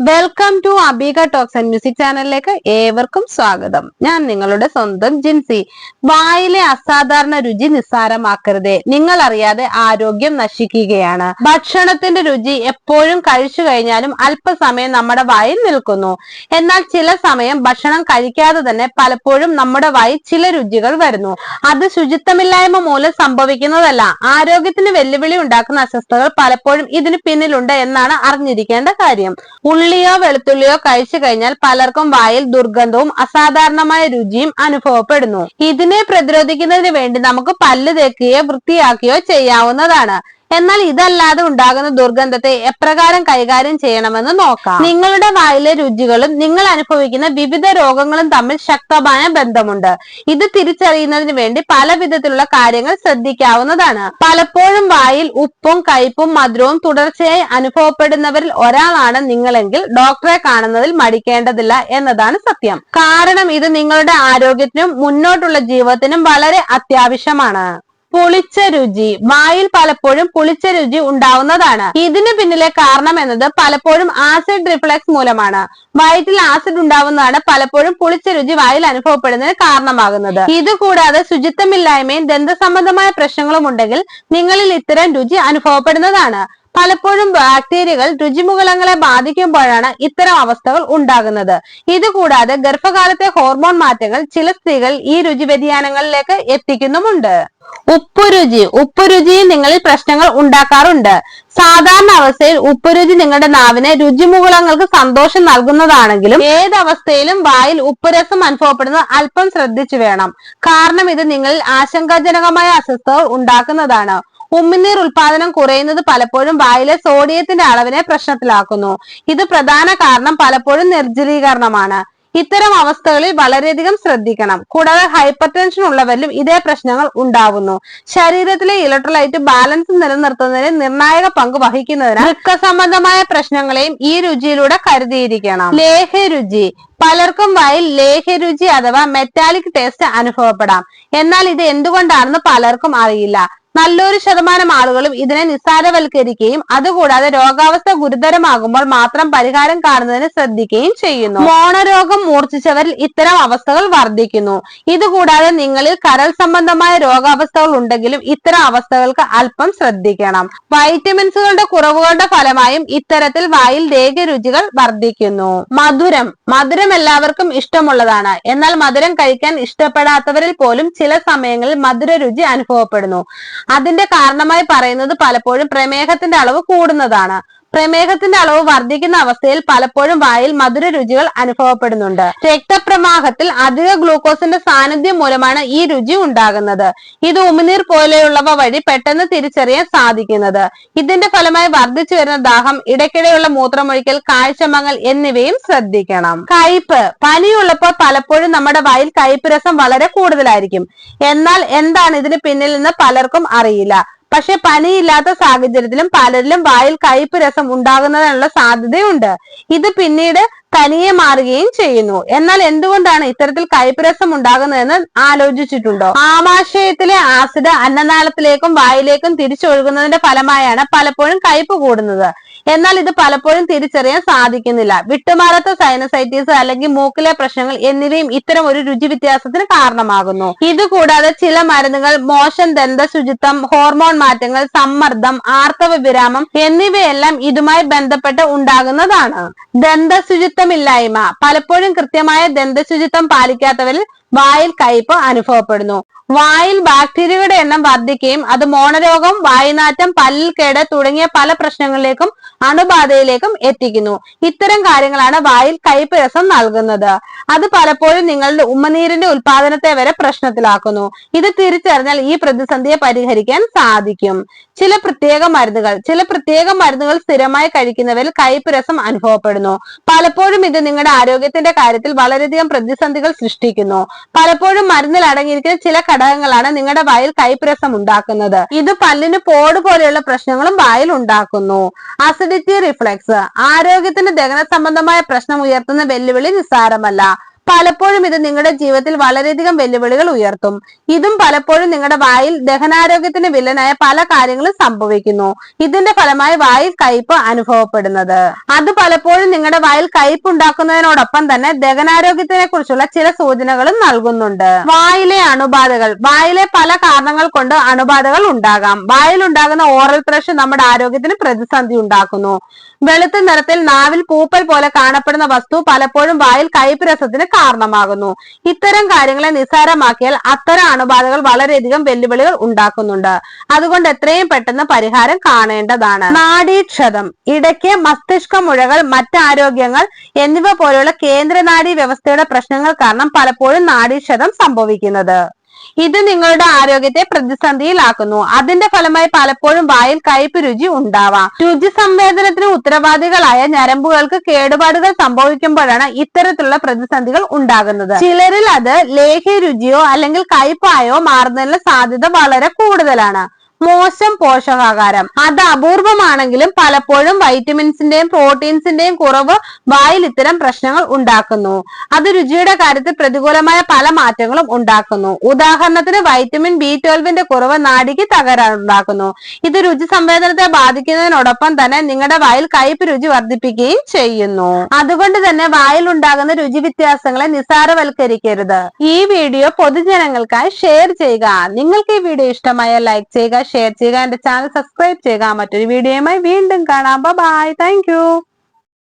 Welcome to Abeeka talks and music ചാനലിലേക്ക് ഏവർക്കും സ്വാഗതം. ഞാൻ നിങ്ങളുടെ സ്വന്തം ജിൻസി. വായിലെ അസാധാരണ രുചി നിസ്സാരമാക്കരുതേ. നിങ്ങൾ അറിയാതെ ആരോഗ്യം നശിക്കുകയാണ്. ഭക്ഷണത്തിന്റെ രുചി എപ്പോഴും കഴിച്ചു കഴിഞ്ഞാലും അല്പസമയം നമ്മുടെ വായിൽ നിൽക്കുന്നു. എന്നാൽ ചില സമയം ഭക്ഷണം കഴിക്കാതെ തന്നെ പലപ്പോഴും നമ്മുടെ വായിൽ ചില രുചികൾ വരുന്നു. അത് ശുചിത്വമില്ലായ്മ മൂലം സംഭവിക്കുന്നതല്ല. ആരോഗ്യത്തിന് വെല്ലുവിളി ഉണ്ടാക്കുന്ന അസ്വസ്ഥതകൾ പലപ്പോഴും ഇതിന് പിന്നിലുണ്ട് എന്നാണ് അറിഞ്ഞിരിക്കേണ്ട കാര്യം. ഉള്ളിയോ വെളുത്തുള്ളിയോ കഴിച്ചു കഴിഞ്ഞാൽ പലർക്കും വായിൽ ദുർഗന്ധവും അസാധാരണമായ രുചിയും അനുഭവപ്പെടുന്നു. ഇതിനെ പ്രതിരോധിക്കുന്നതിന് വേണ്ടി നമുക്ക് പല്ല് തേക്കുകയോ വൃത്തിയാക്കുകയോ ചെയ്യാവുന്നതാണ്. എന്നാൽ ഇതല്ലാതെ ഉണ്ടാകുന്ന ദുർഗന്ധത്തെ എപ്രകാരം കൈകാര്യം ചെയ്യണമെന്ന് നോക്കാം. നിങ്ങളുടെ വായിലെ രുചികളും നിങ്ങൾ അനുഭവിക്കുന്ന വിവിധ രോഗങ്ങളും തമ്മിൽ ശക്തമായ ബന്ധമുണ്ട്. ഇത് തിരിച്ചറിയുന്നതിന് വേണ്ടി പല വിധത്തിലുള്ള കാര്യങ്ങൾ ശ്രദ്ധിക്കാവുന്നതാണ്. പലപ്പോഴും വായിൽ ഉപ്പും കയ്പും മധുരവും തുടർച്ചയായി അനുഭവപ്പെടുന്നവരിൽ ഒരാളാണ് നിങ്ങളെങ്കിൽ ഡോക്ടറെ കാണുന്നതിൽ മടിക്കേണ്ടതില്ല എന്നതാണ് സത്യം. കാരണം ഇത് നിങ്ങളുടെ ആരോഗ്യത്തിനും മുന്നോട്ടുള്ള ജീവിതത്തിനും വളരെ അത്യാവശ്യമാണ്. പുളിച്ച രുചി. വായിൽ പലപ്പോഴും പുളിച്ച രുചി ഉണ്ടാവുന്നതാണ്. ഇതിന് പിന്നിലെ കാരണം എന്നത് പലപ്പോഴും ആസിഡ് റിഫ്ലക്സ് മൂലമാണ്. വയറ്റിൽ ആസിഡ് ഉണ്ടാവുന്നതാണ് പലപ്പോഴും പുളിച്ച രുചി വായിൽ അനുഭവപ്പെടുന്നതിന് കാരണമാകുന്നത്. ഇതുകൂടാതെ ശുചിത്വമില്ലായ്മയും ദന്ത സംബന്ധമായ പ്രശ്നങ്ങളും ഉണ്ടെങ്കിൽ നിങ്ങളിൽ ഇത്തരം രുചി അനുഭവപ്പെടുന്നതാണ്. പലപ്പോഴും ബാക്ടീരിയകൾ രുചിമുകളങ്ങളെ ബാധിക്കുമ്പോഴാണ് ഇത്തരം അവസ്ഥകൾ ഉണ്ടാകുന്നത്. ഇതുകൂടാതെ ഗർഭകാലത്തെ ഹോർമോൺ മാറ്റങ്ങൾ ചില സ്ത്രീകൾ ഈ രുചി വ്യതിയാനങ്ങളിലേക്ക് എത്തിക്കുന്നുമുണ്ട്. ഉപ്പുരുചി. ഉപ്പുരുചി നിങ്ങളിൽ പ്രശ്നങ്ങൾ ഉണ്ടാക്കാറുണ്ട്. സാധാരണ അവസ്ഥയിൽ ഉപ്പുരുചി നിങ്ങളുടെ നാവിന് രുചിമുകുളങ്ങൾക്ക് സന്തോഷം നൽകുന്നതാണെങ്കിലും ഏതവസ്ഥയിലും വായിൽ ഉപ്പുരസം അനുഭവപ്പെടുന്നത് അല്പം ശ്രദ്ധിച്ചു വേണം. കാരണം ഇത് നിങ്ങളിൽ ആശങ്കാജനകമായ അസ്വസ്ഥതകൾ ഉണ്ടാക്കുന്നതാണ്. ഉമിനീർ ഉൽപാദനം കുറയുന്നത് പലപ്പോഴും വായിലെ സോഡിയത്തിന്റെ അളവിനെ പ്രശ്നത്തിലാക്കുന്നു. ഇത് പ്രധാന കാരണം പലപ്പോഴും നിർജലീകരണമാണ്. ഇത്തരം അവസ്ഥകളിൽ വളരെയധികം ശ്രദ്ധിക്കണം. കൂടാതെ ഹൈപ്പർ ടെൻഷൻ ഉള്ളവരിലും ഇതേ പ്രശ്നങ്ങൾ ഉണ്ടാവുന്നു. ശരീരത്തിലെ ഇലക്ട്രോലൈറ്റ് ബാലൻസ് നിലനിർത്തുന്നതിന് നിർണായക പങ്ക് വഹിക്കുന്നതിനാൽ വൃക്ക സംബന്ധമായ പ്രശ്നങ്ങളെയും ഈ രുചിയിലൂടെ കരുതിയിരിക്കണം. ലേഹരുചി പലർക്കും വായിൽ ലേഹരുചി അഥവാ മെറ്റാലിക് ടേസ്റ്റ് അനുഭവപ്പെടാം. എന്നാൽ ഇത് എന്തുകൊണ്ടാണെന്ന് പലർക്കും അറിയില്ല. നല്ലൊരു ശതമാനം ആളുകളും ഇതിനെ നിസ്സാരവൽക്കരിക്കുകയും അതുകൂടാതെ രോഗാവസ്ഥ ഗുരുതരമാകുമ്പോൾ മാത്രം പരിഹാരം കാണുന്നതിന് ശ്രദ്ധിക്കുകയും ചെയ്യുന്നു. മോണരോഗം മൂർച്ഛിച്ചവരിൽ ഇത്തരം അവസ്ഥകൾ വർദ്ധിക്കുന്നു. ഇതുകൂടാതെ നിങ്ങളിൽ കരൾ സംബന്ധമായ രോഗാവസ്ഥകൾ ഉണ്ടെങ്കിലും ഇത്തരം അവസ്ഥകൾക്ക് അല്പം ശ്രദ്ധിക്കണം. വൈറ്റമിൻസുകളുടെ കുറവുകളുടെ ഫലമായും ഇത്തരത്തിൽ വായിൽ രുചികൾ വർദ്ധിക്കുന്നു. മധുരം. മധുരം എല്ലാവർക്കും ഇഷ്ടമുള്ളതാണ്. എന്നാൽ മധുരം കഴിക്കാൻ ഇഷ്ടപ്പെടാത്തവരിൽ പോലും ചില സമയങ്ങളിൽ മധുര രുചി അനുഭവപ്പെടുന്നു. അതിന്റെ കാരണമായി പറയുന്നത് പലപ്പോഴും പ്രമേഹത്തിന്റെ അളവ് കൂടുന്നതാണ്. പ്രമേഹത്തിന്റെ അളവ് വർദ്ധിക്കുന്ന അവസ്ഥയിൽ പലപ്പോഴും വായിൽ മധുര രുചികൾ അനുഭവപ്പെടുന്നുണ്ട്. രക്തപ്രവാഹത്തിൽ അധിക ഗ്ലൂക്കോസിന്റെ സാന്നിധ്യം മൂലമാണ് ഈ രുചി ഉണ്ടാകുന്നത്. ഇത് ഉമിനീർ പോലെയുള്ളവ വഴി പെട്ടെന്ന് തിരിച്ചറിയാൻ സാധിക്കുന്നത്. ഇതിന്റെ ഫലമായി വർദ്ധിച്ചു വരുന്ന ദാഹം ഇടയ്ക്കിടെയുള്ള മൂത്രമൊഴിക്കൽ കാഴ്ചമങ്ങൽ എന്നിവയും ശ്രദ്ധിക്കണം. കയ്പ് പനിയുള്ളപ്പോൾ പലപ്പോഴും നമ്മുടെ വായിൽ കയ്പ് രസം വളരെ കൂടുതലായിരിക്കും. എന്നാൽ എന്താണ് ഇതിന് പിന്നിൽ നിന്ന് പലർക്കും അറിയില്ല. പക്ഷെ പനിയില്ലാത്ത സാഹചര്യത്തിലും പലരിലും വായിൽ കയ്പ് രസം ഉണ്ടാകുന്നതിനുള്ള സാധ്യതയുണ്ട്. ഇത് പിന്നീട് തനിയെ മാറുകയും ചെയ്യുന്നു. എന്നാൽ എന്തുകൊണ്ടാണ് ഇത്തരത്തിൽ കൈപ്രസം ഉണ്ടാകുന്നതെന്ന് ആലോചിച്ചിട്ടുണ്ടോ? ആമാശയത്തിലെ ആസിഡ് അന്നനാളത്തിലേക്കും വായിലേക്കും തിരിച്ചൊഴുകുന്നതിന്റെ ഫലമായാണ് പലപ്പോഴും കയ്പ് കൂടുന്നത്. എന്നാൽ ഇത് പലപ്പോഴും തിരിച്ചറിയാൻ സാധിക്കുന്നില്ല. വിട്ടുമാറാത്ത സൈനസൈറ്റീസ് അല്ലെങ്കിൽ മൂക്കിലെ പ്രശ്നങ്ങൾ എന്നിവയും ഇത്തരം ഒരു രുചി വ്യത്യാസത്തിന് കാരണമാകുന്നു. ഇതുകൂടാതെ ചില മരുന്നുകൾ മോശം ദന്തശുചിത്വം ഹോർമോൺ മാറ്റങ്ങൾ സമ്മർദ്ദം ആർത്തവ വിരാമം എന്നിവയെല്ലാം ഇതുമായി ബന്ധപ്പെട്ട് ഉണ്ടാകുന്നതാണ്. ദന്തശുചിത്വമില്ലായ്മ. പലപ്പോഴും കൃത്യമായ ദന്തശുചിത്വം പാലിക്കാത്തവരിൽ വായിൽ കയ്പ് അനുഭവപ്പെടുന്നു. വായിൽ ബാക്ടീരിയയുടെ എണ്ണം വർദ്ധിക്കുകയും അത് മോണരോഗം വായുനാറ്റം പല്ലിൽ കേട് തുടങ്ങിയ പല പ്രശ്നങ്ങളിലേക്കും അണുബാധയിലേക്കും എത്തിക്കുന്നു. ഇത്തരം കാര്യങ്ങളാണ് വായിൽ കയ്പ് രസം നൽകുന്നത്. അത് പലപ്പോഴും നിങ്ങളുടെ ഉമ്മനീരിന്റെ ഉൽപാദനത്തെ വരെ പ്രശ്നത്തിലാക്കുന്നു. ഇത് തിരിച്ചറിഞ്ഞാൽ ഈ പ്രതിസന്ധിയെ പരിഹരിക്കാൻ സാധിക്കും. ചില പ്രത്യേക മരുന്നുകൾ ചില പ്രത്യേക മരുന്നുകൾ സ്ഥിരമായി കഴിക്കുന്നവരിൽ കയ്പ് രസം അനുഭവപ്പെടുന്നു. പലപ്പോഴും ഇത് നിങ്ങളുടെ ആരോഗ്യത്തിന്റെ കാര്യത്തിൽ വളരെയധികം പ്രതിസന്ധികൾ സൃഷ്ടിക്കുന്നു. പലപ്പോഴും മരുന്നിൽ അടങ്ങിയിരിക്കുന്ന ചില ഘടകങ്ങളാണ് നിങ്ങളുടെ വായിൽ കൈപ്രസം ഉണ്ടാക്കുന്നത്. ഇത് പല്ലിന് പോട് പോലെയുള്ള പ്രശ്നങ്ങളും വായിൽ ഉണ്ടാക്കുന്നു. അസിഡിറ്റി റിഫ്ലക്സ് ആരോഗ്യത്തിന് ദഹന സംബന്ധമായ പ്രശ്നം ഉയർത്തുന്ന വെല്ലുവിളി നിസ്സാരമല്ല. പലപ്പോഴും ഇത് നിങ്ങളുടെ ജീവിതത്തിൽ വളരെയധികം വെല്ലുവിളികൾ ഉയർത്തും. ഇതും പലപ്പോഴും നിങ്ങളുടെ വായിൽ ദഹനാരോഗ്യത്തിന് വില്ലനായ പല കാര്യങ്ങളും സംഭവിക്കുന്നു. ഇതിന്റെ ഫലമായി വായിൽ കയ്പ് അനുഭവപ്പെടുന്നത്. അത് പലപ്പോഴും നിങ്ങളുടെ വായിൽ കയ്പ് ഉണ്ടാക്കുന്നതിനോടൊപ്പം തന്നെ ദഹനാരോഗ്യത്തിനെ കുറിച്ചുള്ള ചില സൂചനകളും നൽകുന്നുണ്ട്. വായിലെ അണുബാധകൾ വായിലെ പല കാരണങ്ങൾ കൊണ്ട് അണുബാധകൾ ഉണ്ടാകാം. വായിൽ ഉണ്ടാകുന്ന ഓറൽ പ്രഷർ നമ്മുടെ ആരോഗ്യത്തിന് പ്രതിസന്ധി ഉണ്ടാക്കുന്നു. വെളുത്ത നിറത്തിൽ നാവിൽ പൂപ്പൽ പോലെ കാണപ്പെടുന്ന വസ്തു പലപ്പോഴും വായിൽ കയ്പ് രസത്തിന് കാരണമാകുന്നു. ഇത്തരം കാര്യങ്ങളെ നിസ്സാരമാക്കിയാൽ അത്തരം അണുബാധകൾ വളരെയധികം വെല്ലുവിളികൾ ഉണ്ടാക്കുന്നുണ്ട്. അതുകൊണ്ട് എത്രയും പെട്ടെന്ന് പരിഹാരം കാണേണ്ടതാണ്. നാഡീക്ഷതം ഇടയ്ക്ക് മസ്തിഷ്ക മുഴകൾ മറ്റ് ആരോഗ്യങ്ങൾ എന്നിവ പോലുള്ള കേന്ദ്രനാഡീ വ്യവസ്ഥയുടെ പ്രശ്നങ്ങൾ കാരണം പലപ്പോഴും നാഡീക്ഷതം സംഭവിക്കുന്നത്. ഇത് നിങ്ങളുടെ ആരോഗ്യത്തെ പ്രതിസന്ധിയിലാക്കുന്നു. അതിന്റെ ഫലമായി പലപ്പോഴും വായിൽ കയ്പ് രുചി ഉണ്ടാവാം. രുചി സംവേദനത്തിന് ഉത്തരവാദികളായ ഞരമ്പുകൾക്ക് കേടുപാടുകൾ സംഭവിക്കുമ്പോഴാണ് ഇത്തരത്തിലുള്ള പ്രതിസന്ധികൾ ഉണ്ടാകുന്നത്. ചിലരിൽ അത് ലേഹ്യ രുചിയോ അല്ലെങ്കിൽ കയ്പായോ മാറുന്നതിനുള്ള സാധ്യത വളരെ കൂടുതലാണ്. മോശം പോഷകാഹാരം. അത് അപൂർവമാണെങ്കിലും പലപ്പോഴും വൈറ്റമിൻസിന്റെയും പ്രോട്ടീൻസിന്റെയും കുറവ് വായിൽ ഇത്തരം പ്രശ്നങ്ങൾ ഉണ്ടാക്കുന്നു. അത് രുചിയുടെ കാര്യത്തിൽ പ്രതികൂലമായ പല മാറ്റങ്ങളും ഉണ്ടാക്കുന്നു. ഉദാഹരണത്തിന് വൈറ്റമിൻ ബി ട്വൽവിന്റെ കുറവ് നാടിക്ക് തകരാറുണ്ടാക്കുന്നു ഇത് രുചി സംവേദനത്തെ ബാധിക്കുന്നതിനോടൊപ്പം തന്നെ നിങ്ങളുടെ വായിൽ കയ്പ് രുചി വർദ്ധിപ്പിക്കുകയും ചെയ്യുന്നു. അതുകൊണ്ട് തന്നെ വായിൽ ഉണ്ടാകുന്ന രുചി വ്യത്യാസങ്ങളെ നിസ്സാരവൽക്കരിക്കരുത്. ഈ വീഡിയോ പൊതുജനങ്ങൾക്കായി ഷെയർ ചെയ്യുക. നിങ്ങൾക്ക് ഈ വീഡിയോ ഇഷ്ടമായ ലൈക്ക് ചെയ്യുക ഷെയർ ചെയ്യുക എന്റെ ചാനൽ സബ്സ്ക്രൈബ് ചെയ്യുക. മറ്റൊരു വീഡിയോയുമായി വീണ്ടും കാണാം. Bye thank